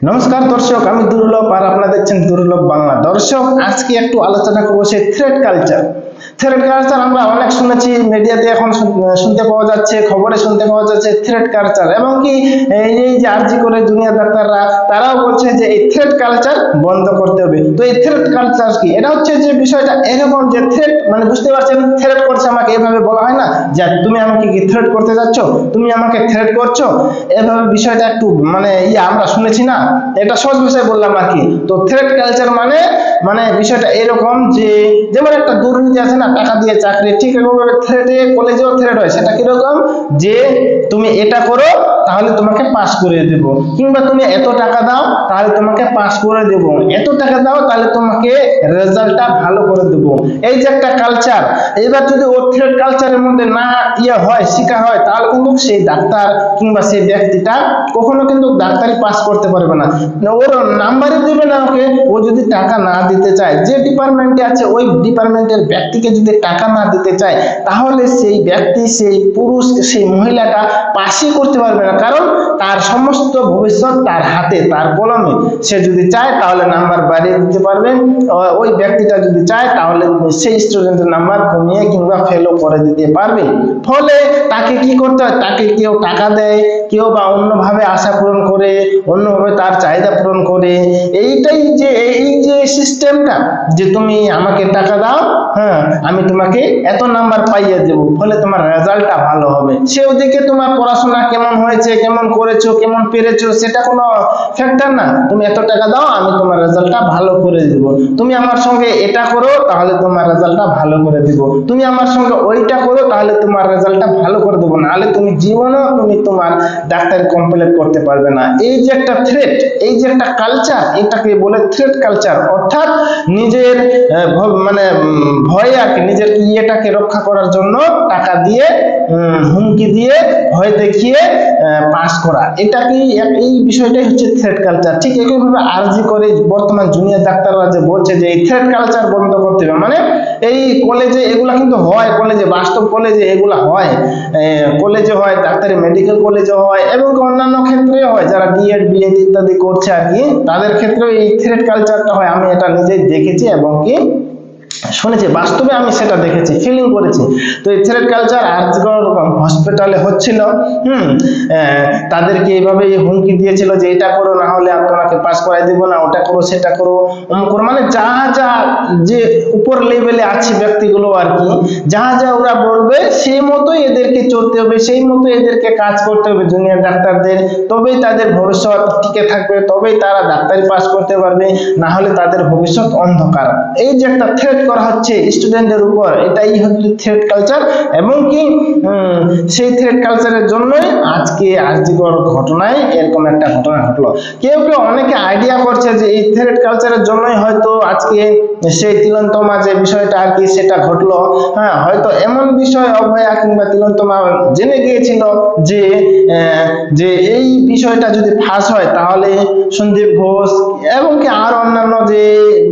নমস্কার দর্শক, আমি দুর্লভ আর আপনারা দেখছেন দুর্লভ বাংলা। দর্শক, আজকে একটু আলোচনা করব সেই থ্রেড কালচার থ্রেড কালচার আমরা অনেক শুনেছি মিডিয়াতে এখন শুনতে পাওয়া যাচ্ছে, খবরে শুনতে পাওয়া যাচ্ছে থ্রেড কালচার এবং কি, এই যে আরজি করে জুনিয়র ডাক্তাররা তারাও বলছে যে এই থ্রেড কালচার বন্ধ করতে হবে। তো এই থ্রেড কালচার কি? এটা হচ্ছে যে বিষয়টা এরকম যে থ্রেড মানে বুঝতে পারছেন থ্রেড করছে আমাকে, এভাবে বলা হয় না যে তুমি আমাকে কি থ্রেড করতে যাচ্ছ? তুমি আমাকে থ্রেড করছ? এভাবে বিষয়টা একটু মানে ইয়ে আমরা শুনেছি না। এটা সহজ বিষয় বললাম আর কি। তো থ্রেড কালচার মানে মানে বিষয়টা এরকম যে, যেমন একটা দুর্নীতি আছে না, টাকা দিয়ে চাকরি ঠিক এরকমভাবে থ্রেডে কলেজেও থ্রেড হয়, সেটা কীরকম যে তুমি এটা করো, তাহলে তোমাকে পাস করে দেব। কিংবা তুমি এত টাকা দাও, তাহলে তোমাকে পাস করে দেব। এত টাকা দাও, তাহলে তোমাকে রেজাল্টটা ভালো করে দেব। এই যে একটা কালচার এবার যদি ও থ্রেড কালচারের মধ্যে না ইয়ে হয় শিখা হয়, তাহলে কিন্তু সেই ডাক্তার কিংবা সেই ব্যক্তিটা কখনো কিন্তু ডাক্তারি পাস করতে পারবে না। ওর নাম্বারই দেবে না ওকে, ও যদি টাকা না দিতে চায়, যে ডিপার্টমেন্টে আছে, ওই ডিপার্টমেন্টের ব্যক্তিকে যদি টাকা না দিতে চায়, তাহলে সেই ব্যক্তি, সেই পুরুষ, সেই মহিলাটা পাসই করতে পারবে না। কারণ তার সমস্ত ভবিষ্যৎ তার হাতে, তার কলমে। সে যদি চায়, তাহলে নাম্বার বাড়িয়ে দিতে পারবে। ওই ব্যক্তিটা যদি চায়, তাহলে সেই স্টুডেন্টের নাম্বার কমিয়ে কিংবা ফেলও করে দিতে পারবে। ফলে তাকে কি করতে হয়? তাকে কেউ টাকা দেয়, কেউ বা অন্যভাবে আশা পূরণ করে, অন্যভাবে তার চাহিদা পূরণ করে। এইটাই যে, এই যে সিস্টেমটা যে তুমি আমাকে টাকা দাও হ্যাঁ আমি তোমাকে এত নাম্বার পাইয়ে দেবো, ফলে তোমার রেজাল্টটা ভালো হবে। সে ওদিকে তোমার পড়াশোনা কেমন হয়েছে, কেমন করেছ, কেমন পেরেছ, সেটা কোনো ফ্যাক্টর না। তুমি এত টাকা দাও, আমি তোমার রেজাল্টটা ভালো করে দিব। তুমি আমার সঙ্গে এটা করো, তাহলে তোমার রেজাল্টটা ভালো করে দিব। তুমি আমার সঙ্গে ওইটা করো, তাহলে তোমার রেজাল্টটা ভালো করে দেবো। নাহলে তুমি জীবনেও তুমি তোমার ডাক্তারি কমপ্লিট করতে পারবে না। এই যে একটা থ্রেট এই যে একটা কালচার এটাকে বলে থ্রেট কালচার অর্থাৎ নিজের মানে ভয় আর কি, নিজের ইয়েটাকে রক্ষা করার জন্য টাকা দিয়ে হুমকি দিয়ে, ভয় দেখিয়ে পাস করা। এটা কি এই বিষয়টাই হচ্ছে থ্রেড কালচার ঠিক একইভাবে আরজি করে বর্তমান জুনিয়র ডাক্তাররা যে বলছে যে এই থ্রেড কালচার বন্ধ করতে হবে। মানে এই কলেজে এগুলা কিন্তু হয় কলেজে বাস্তব কলেজে এগুলা হয়। কলেজে হয়, ডাক্তারি মেডিকেল কলেজে হয়, এবং অন্যান্য ক্ষেত্রে হয়। যারা বিএড বিএড ইত্যাদি করছে আর কি, তাদের ক্ষেত্রেও এই থ্রেড কালচারটা হয়। আমি এটা নিজেই দেখেছি এবং কি শুনেছি, বাস্তবে আমি সেটা দেখেছি ফিলিং করেছি। তো এই থ্রেড কালচার আর্যগড় হসপিটালে হচ্ছিল, হুম তাদেরকে এইভাবে হুমকি দিয়েছিল যে এটা করো, না হলে আর তোমাকে পাস করাই দিব, না ওটা করো, সেটা করো করো। মানে যা যা যে উপর লেভেলে আছে ব্যক্তিগুলো আর কি, যা যা ওরা বলবে, সেই মতোই এদেরকে চলতে হবে, সেই মতো এদেরকে কাজ করতে হবে জুনিয়র ডাক্তারদের। তবেই তাদের ভবিষ্যৎ টিকে থাকবে, তবেই তারা ডাক্তারি পাস করতে পারবে, না হলে তাদের ভবিষ্যৎ অন্ধকার। এই যে একটা থ্রেট করা হচ্ছে স্টুডেন্টের উপর। এটাই হচ্ছে থ্রেট কালচার এবং কি সেই থ্রেট কালচারের জন্যই আজকে আর্যিকর ঘটনায় এরকম একটা ঘটনা ঘটলো। কেউ কেউ অনেকে আইডিয়া করছে যে এই থ্রেট কালচারের জন্যই হয়তো আজকে সেই তিলন্তমা যে বিষয়টা আর কি সেটা ঘটলো। হ্যাঁ হয়তো এমন বিষয় অভয়া কিংবা তিলন্তমা জেনে গিয়েছিল যে যে এই বিষয়টা যদি ফাঁস হয় তাহলে সন্দীপ ঘোষ এবং কি আর অন্যান্য যে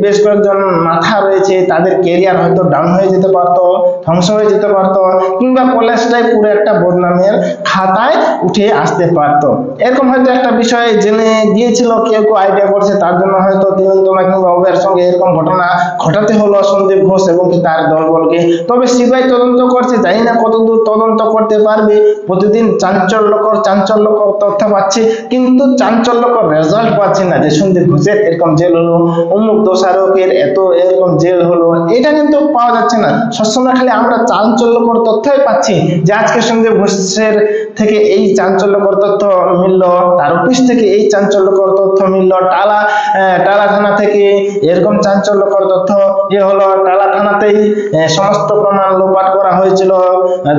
বেশ কয়েকজন মাথা রয়েছে তাদের কেরিয়ার হয়তো ডাউন হয়ে যেতে পারতো, ধ্বংস হয়ে যেতে পারতো, কিংবা কলেজটাই পুরো একটা বদনামের খাতায় উঠে আসতে পারতো। এরকম হয়তো একটা বিষয় জেনে গিয়েছিল, কেউ কেউ আইডিয়া করছে, তার জন্য হয়তো তিলন্তমা কিংবা অভয়ের সঙ্গে এরকম ঘটনা ঘটাতে হলো সন্দীপ ঘোষ এবং তার দলবলকে। তবে সিবিআই তদন্ত করছে, জানি না কতদূর তদন্ত করতে পারবে, প্রতিদিন চাঞ্চল্যকর চাঞ্চল্যকর তথ্য পাচ্ছে, কিন্তু চাঞ্চল্যকর রেজাল্ট পাচ্ছে না যে সন্দীপ ঘোষের এরকম জেল হলো, অমুক দোষারোপের এত এরকম জেল হলো এটা কিন্তু পাওয়া যাচ্ছে না। সবসময় খালি আমরা চাঞ্চল্যকর তথ্যই পাচ্ছি। যে আজকে সন্দীপ ঘোষের থেকে এই চাঞ্চল্যকর তথ্য মিলল, তার অফিস থেকে এই চাঞ্চল্যকর তথ্য মিলল, টালা টালা থানা থেকে এরকম চাঞ্চল্যকর তথ্য এ হলো, টালা থানাতেই সমস্ত প্রমাণ লোপাট করা হয়েছিল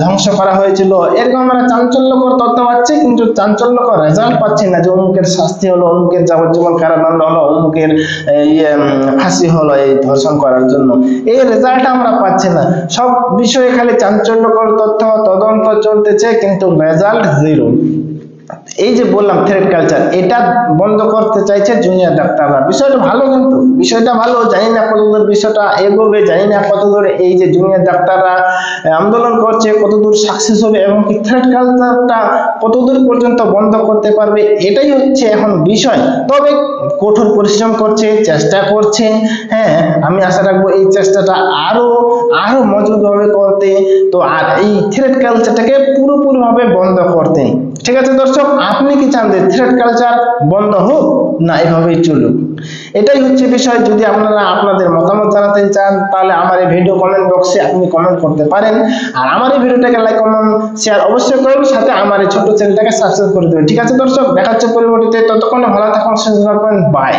ধ্বংস করা হয়েছিল। এরকম আমরা চাঞ্চল্যকর তথ্য পাচ্ছি, কিন্তু চাঞ্চল্যকর রেজাল্ট পাচ্ছি না যে অমুকের শাস্তি হলো, অমুকের যাবজ্জীবন কারাদণ্ড হলো, অমুকের ইয়ে ফাঁসি হলো এই ধর্ষণ করার জন্য। এই রেজাল্ট আমরা পাচ্ছি না। সব বিষয়ে খালি চাঞ্চল্যকর তথ্য, তদন্ত চলতেছে, কিন্তু রেজাল্ট জিরো এই যে বললাম থ্রেড কালচার এটা বন্ধ করতে চাইছে জুনিয়র ডাক্তাররা। বিষয়টা ভালো কিন্তু, বিষয়টা ভালো, জানি না কতদূর বিষয়টা এগোবে, জানি না কতদূর এই যে জুনিয়র ডাক্তাররা আন্দোলন করছে, কতদূর সাকসেস হবে এবং কি থ্রেড কালচারটা কতদূর পর্যন্ত বন্ধ করতে পারবে, এটাই হচ্ছে এখন বিষয়। তবে কঠোর পরিশ্রম করছে, চেষ্টা করছে হ্যাঁ আমি আশা রাখব এই চেষ্টাটা আরও আরও মজবুতভাবে করতে তো আর এই থ্রেড কালচারটাকে পুরোপুরিভাবে বন্ধ করতে। ঠিক আছে দর্শক? আপনি কি চান যে থ্রেড কালচার বন্ধ হোক না এভাবেই চলুক? এটাই হচ্ছে বিষয়। যদি আপনারা আপনাদের মতামত জানাতে চান, তাহলে আমার এই ভিডিও কমেন্ট বক্সে আপনি কমেন্ট করতে পারেন। আর আমার এই ভিডিওটাকে লাইক কমেন্ট শেয়ার অবশ্যই করুন। সাথে আমার এই ছোট্ট চ্যানেলটাকে সাবস্ক্রাইব করে দেবেন। ঠিক আছে দর্শক? দেখা হচ্ছে পরবর্তীতে। ততক্ষণে ভালো থাকুন, সুস্থ থাকবেন বাই